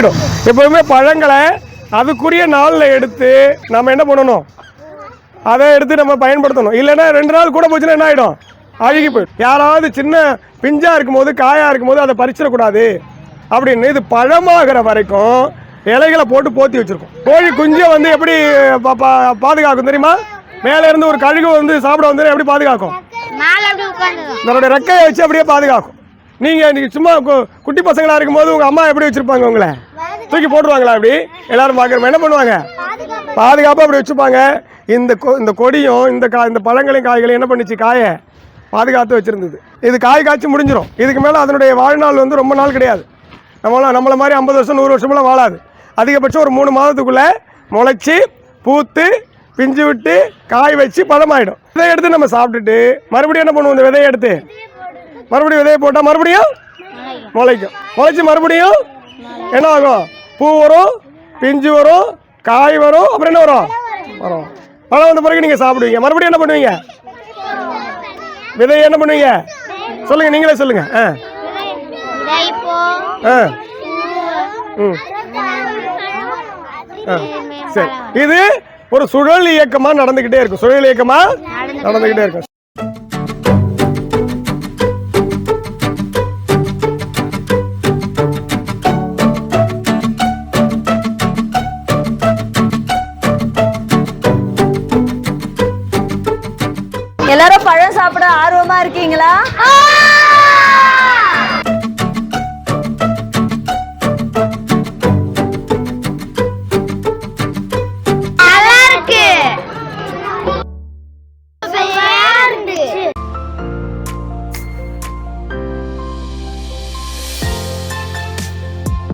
அழுகிடும் எப்பவுமே பழங்களை அதுக்குரிய நாளில் எடுத்து நம்ம என்ன பண்ணணும்? அதை எடுத்து நம்ம பயன்படுத்தணும். இல்லைன்னா ரெண்டு நாள் கூட போச்சுன்னா என்ன ஆகிடும் அழுகி போயிடும். யாராவது சின்ன பிஞ்சா இருக்கும்போது காயா இருக்கும்போது அதை பறிச்சிடக்கூடாது. அப்படின்னு இது பழமாகிற வரைக்கும் இலைகளை போட்டு போத்தி வச்சிருக்கோம். கோழி குஞ்சை வந்து எப்படி பாதுகாக்கும் தெரியுமா? மேலே இருந்து ஒரு கழுகு வந்து சாப்பிட வந்து எப்படி பாதுகாக்கும்? தன்னுடைய ரெக்கையை வச்சு அப்படியே பாதுகாக்கும். நீங்கள் நீங்க சும்மா குட்டி பசங்களா இருக்கும்போது உங்கள் அம்மா எப்படி வச்சுருப்பாங்க உங்களை? தூக்கி போட்டுருவாங்களா அப்படி? எல்லாரும் பார்க்குறோம் என்ன பண்ணுவாங்க? பாதுகாப்பாக அப்படி வச்சுப்பாங்க. இந்த கொ இந்த கொடியும் இந்த கா இந்த பழங்களையும் காய்களையும் என்ன பண்ணுச்சு? காயை பாதுகாத்து வச்சுருந்தது. இது காய் காய்ச்சி முடிஞ்சிடும் இதுக்கு மேலே அதனுடைய வாழ்நாள் வந்து ரொம்ப நாள் கிடையாது. நம்மளாம் நம்மளை மாதிரி ஐம்பது வருஷம் நூறு வருஷமெல்லாம் வாழாது. அதிகபட்சம் ஒரு மூணு மாதத்துக்குள்ளே முளைச்சி பூத்து பிஞ்சு விட்டு காய் வச்சு பழமாயிடும் இதை எடுத்து நம்ம சாப்பிட்டுட்டு மறுபடியும் என்ன பண்ணுவோம் இந்த விதையை எடுத்து? மறுபடியும் விதையை போட்டால் மறுபடியும் முளைக்கும். முளைச்சி மறுபடியும் என்ன ஆகும்? பூ வரும் பிஞ்சு வரும் காய் வரும் அப்புறம் என்ன வரும்? வரும். பழம் வந்த பிறகு நீங்கள் சாப்பிடுவீங்க. மறுபடியும் என்ன பண்ணுவீங்க? விதையை என்ன பண்ணுவீங்க? சொல்லுங்கள் நீங்களே சொல்லுங்கள் ஆ. ஆ. ம். ஆ. சரி. இது ஒரு சுழல் இயக்கமாக நடந்துக்கிட்டே இருக்கும். சுழல் இயக்கமாக நடந்துக்கிட்டே இருக்கும். எல்லாரும் பழம் சாப்பிட ஆர்வமா இருக்கீங்களா?